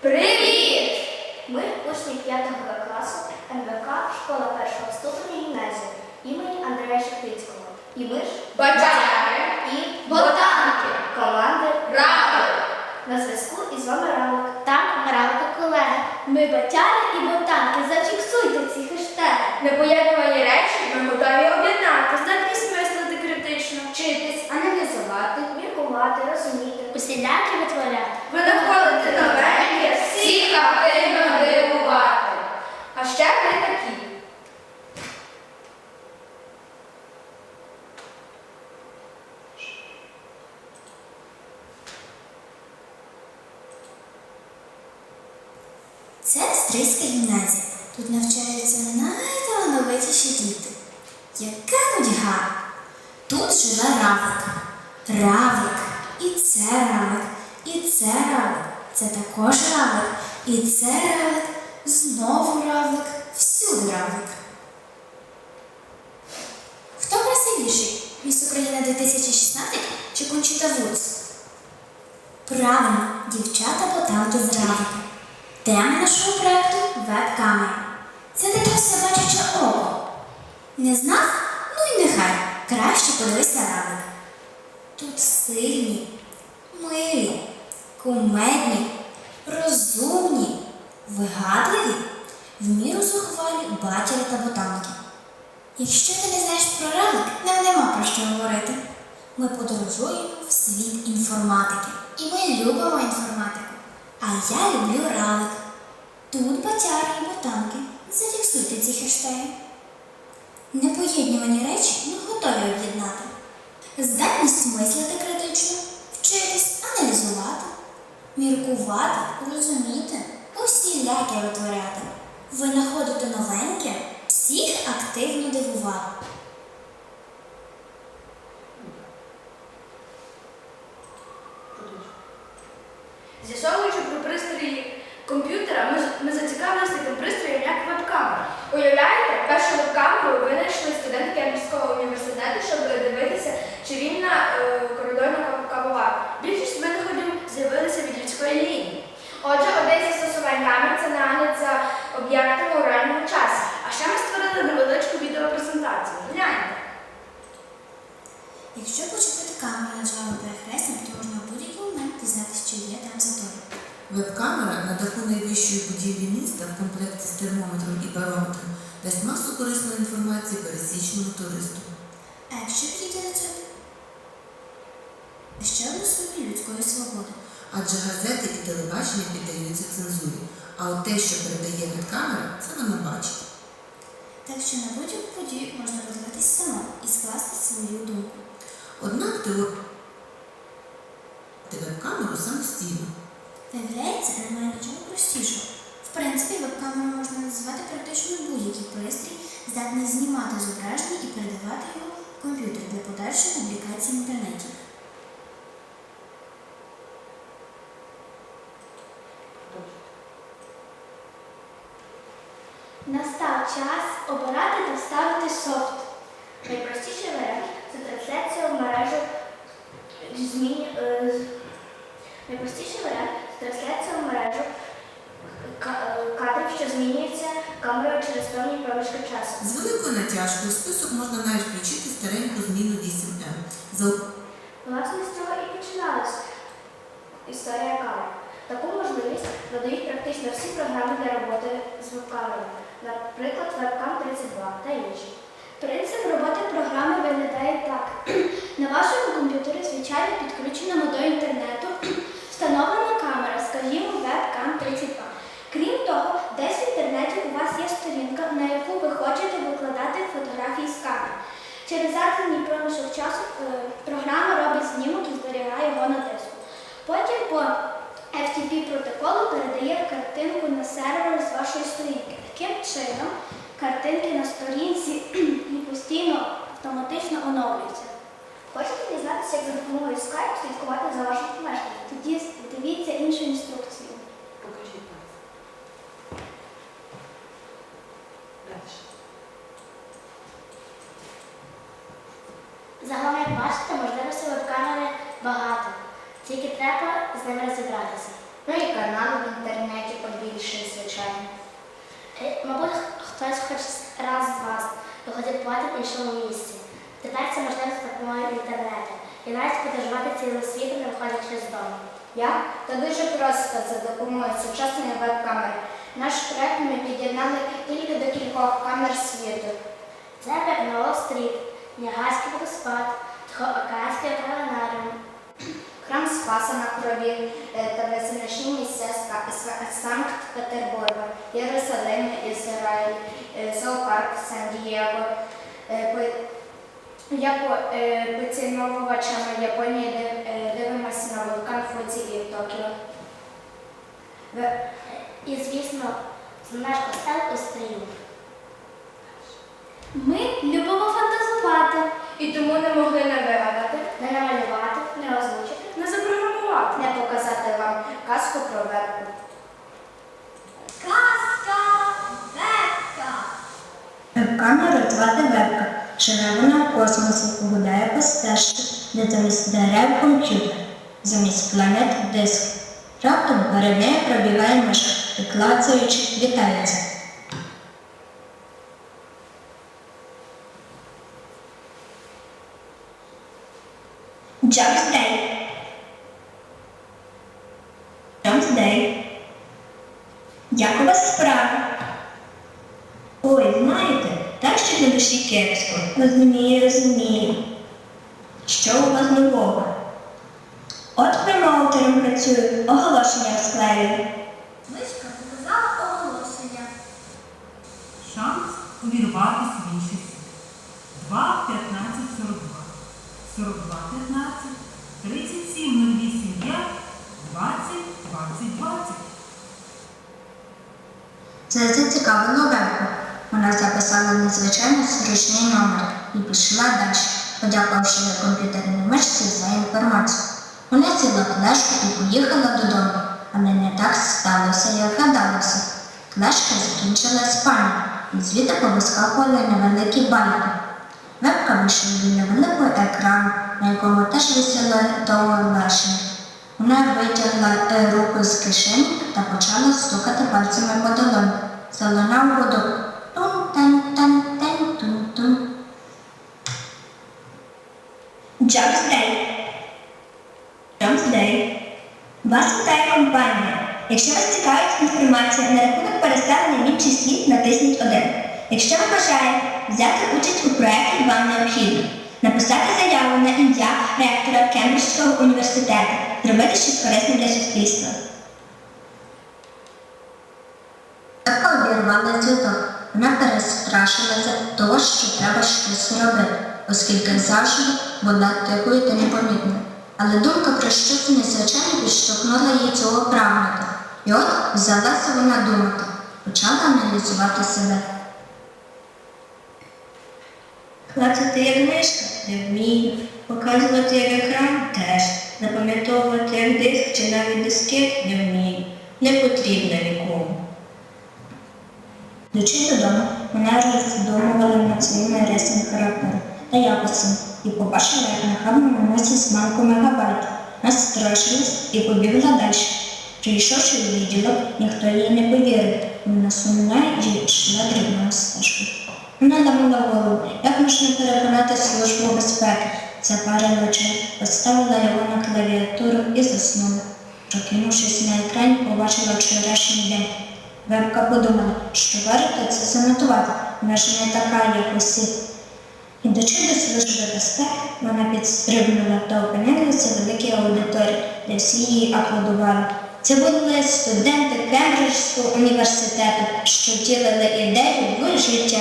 Привіт! Ми учні 5 класу НВК школа першого ступеня гімназії імені Андрея Шептицького. І ми ж Бадяри і Ботанки. команди Равлик. На зв'язку із вами Равлик. Так, Мравка колеги. Ми батяри і ботанки. Зафіксуйте ці хештеги. Непоєднувані речі ми готові об'єднати, здатність мислити критично, вчитись, Міркувати, розуміти. Усіляки витворяти. винаходити новеньке, всіх активно дивувати. А ще ми такі. Це Стрийська гімназія. Тут навчаються найталановитіші діти. Яка нудьга! Тут живе равлик. Равлик. І це равлик. І це равлик. Це також равлик. І це равлик. Знову равлик. Всюди равлик. Хто красивіший? Міс Україна 2016 чи Кончіта Вудс? Правильно, дівчата ботанки з равлика. Тема нашого проекту веб-камера. Це таке всебачуче око. Не знав? Ну й нехай. Краще подивись на равлик. Тут сильні, милі, кумедні, розумні, вигадливі, в міру зухвалі батьки та ботанки. Якщо ти не знаєш про равлик, нам нема про що говорити. Ми подорожуємо в світ інформатики. І ми любимо інформатику. А я люблю равлик. Тут батяри і ботанки. Зафіксуйте ці хештеги. Непоєднувані речі ми готові об'єднати. Здатність мислити критично, вчитись міркувати, розуміти, усіляке витворяти, винаходити новеньке, всіх активно дивувати. З'ясовуючи про пристрої комп'ютера, ми, ми зацікавилися таким пристроєм, як веб-камера. Уявляєте, першу веб-камеру винайшли студенти Кембриджського університету, щоб дивитися, чи вільна е, коридорна кав- кавоварка. Більшість винаходів з'явилися від людської лінії. Отже, одне зі застосувань камер це нагляд за об'єктами у реальному часі. А ще ми створили невеличку відеопрезентацію. Гляньте. Якщо почепити камеру на джаву перехресник, то можна в будь-який момент дізнатися, чи є там затор. Веб-камера на даху найвищої будівлі міста в комплекті з термометром і барометром дасть масу корисної інформації пересічному туристу. А якщо підійти? Ще сумі людської свободи. Адже газети і телебачення піддаються цензурі, а от те, що передає веб-камера, це вона бачить. Так що на будь-яку подію можна подивитись само і скласти свою думку. Однак теорія веб-камеру самостійно. Виявляється, немає нічого простішого. В принципі, веб-камеру можна називати практично будь-який пристрій, здатний знімати зображення і передавати його в комп'ютер для подальшої публікації в інтернеті. Настав час обирати та ставити софт. Найпростіший варіант це трансляція в мережу змін. е, Найпростіший варіант трансляція в мережу ка- кадрів, що змінюється камерою через певні проміжки часу. З великою натяжкою в список можна навіть включити стареньку зміну 8М. За Власне, з цього і починалась історія камер. Таку можливість надають практично всі програми для роботи з веб-камерою, наприклад, Webcam 32 та інші. Принцип роботи програми виглядає так. На вашому комп'ютері, звичайно, підключена до інтернету, встановлена камера, скажімо, Webcam 32. Крім того, десь в інтернеті у вас є сторінка, на яку ви хочете викладати фотографії з камери. Через заданий проміжок часу е, програма робить знімок і зберігає його на диску. Потім по FTP протоколу передає картинку на сервер з вашої сторінки. Таким чином, картинки на сторінці і постійно автоматично оновлюються. Хочете дізнатися, як за допомогою Skype слідкувати за вашим помешканням? Тоді дивіться іншу інструкцію. Покажіть нас. Загалом, як бачите, можливостей веб-камери багато. Тільки треба з ними розібратися. Ну і канали в інтернеті. більший, звичайно. Мабуть, хтось хоч раз з вас виходить побувати в іншому місці. Тепер це можливо за допомогою інтернету. І навіть подорожувати цілим світом, не виходячи з дому. Як? Та дуже просто за допомогою сучасної веб-камери. Наш проект ми під'єднали тільки до кількох камер світу. Це як Уолл-стріт, Ніагарський водоспад, Тихоокеанський Спаса на крові е, та визначні місця Санкт-Петербурга, Єрусалим, Ізраїль, е, зоопарк Сан-Дієго. По- Я по- е, поціновувачами Японії дивимося на вулкан Фудзі і в Токіо. І, звісно, наш костел у. Ми любимо фантазувати. І тому не могли не вигадати, Не намалювати, не озвучити, запрограмувати, не показати вам казку про вебку. Казка! Вебка! Веб-камера звати Вебка. Живе вона в космосі, гуляє по стежці, де замість дерев комп'ютер, замість планет диск. Раптом перед нею пробігає мишка і клацаючи вітається. Джамс Дей. Джамс Дей. Як у вас справи? Ой, знаєте, так що на душі кепсько. Розумію, розумію. Що у вас нового? От промоутером працюю, оголошення розклеюю. Мишка показала оголошення. Шанс увірватися в інший світ. 2, 15, 42. 42, 15, Це зацікавило Вебку. Вона записала надзвичайно зручний номер і пішла далі, подякувавши комп'ютерній мишці за інформацію. Вона сіла в флешку і поїхала додому, але не так сталося, як гадалося. Флешка закінчила спальню, і звідти повискакували невеликі байки. Вебка вийшла біля великого екрану, на якому теж висіло оголошення. Вона витягла е, руку з кишені та почала стукати пальцями по. Залунав гудок. Тун-тан-тан-тан-тун-тун. Джамс Дей. Джамс Дей. Вас вітає компанія. Якщо вас цікавить інформація на рахунок переселення в інший світ, натисніть 1. Якщо ви бажаєте взяти участь у проєкті, вам необхідно написати заяву на ім'я ректора Кембриджського університету, зробити щось корисне для суспільства. Обірвала зв'язок. Вона перестрашилася того, що треба щось робити, оскільки завжди була тихою та непомітною. Але думка про щось незвичайне підштовхнула її цього прагнути. І от взялася вона думати, почала аналізувати себе. Клацати як мишка не вмію, показувати як екран теж, запам'ятовувати як диск чи навіть дискет не вмію, не потрібно нікому. Йдучи додому, вона роздумувала над своїми рисами характеру та якостями і побачила, як нахабно наносить манку мегабайт. Настрашилась і побігла далі. Прийшовши в відділок, ніхто їй не повірив. Вона сумна і йшла дрібною стежкою. Вона ламала голову, як можна переконати службу безпеки. Запарила очей, поставила його на клавіатуру і заснула. Прокинувшись на екрані, побачила вчорашній день. Вебка подумала, що варто це занотувати, вона ж не така, як усі. Ідучи до служби безпеки, вона підстрибнула та опинилася в великій аудиторії, де всі її аплодували. Це були студенти Кембриджського університету, що втілили ідею в життя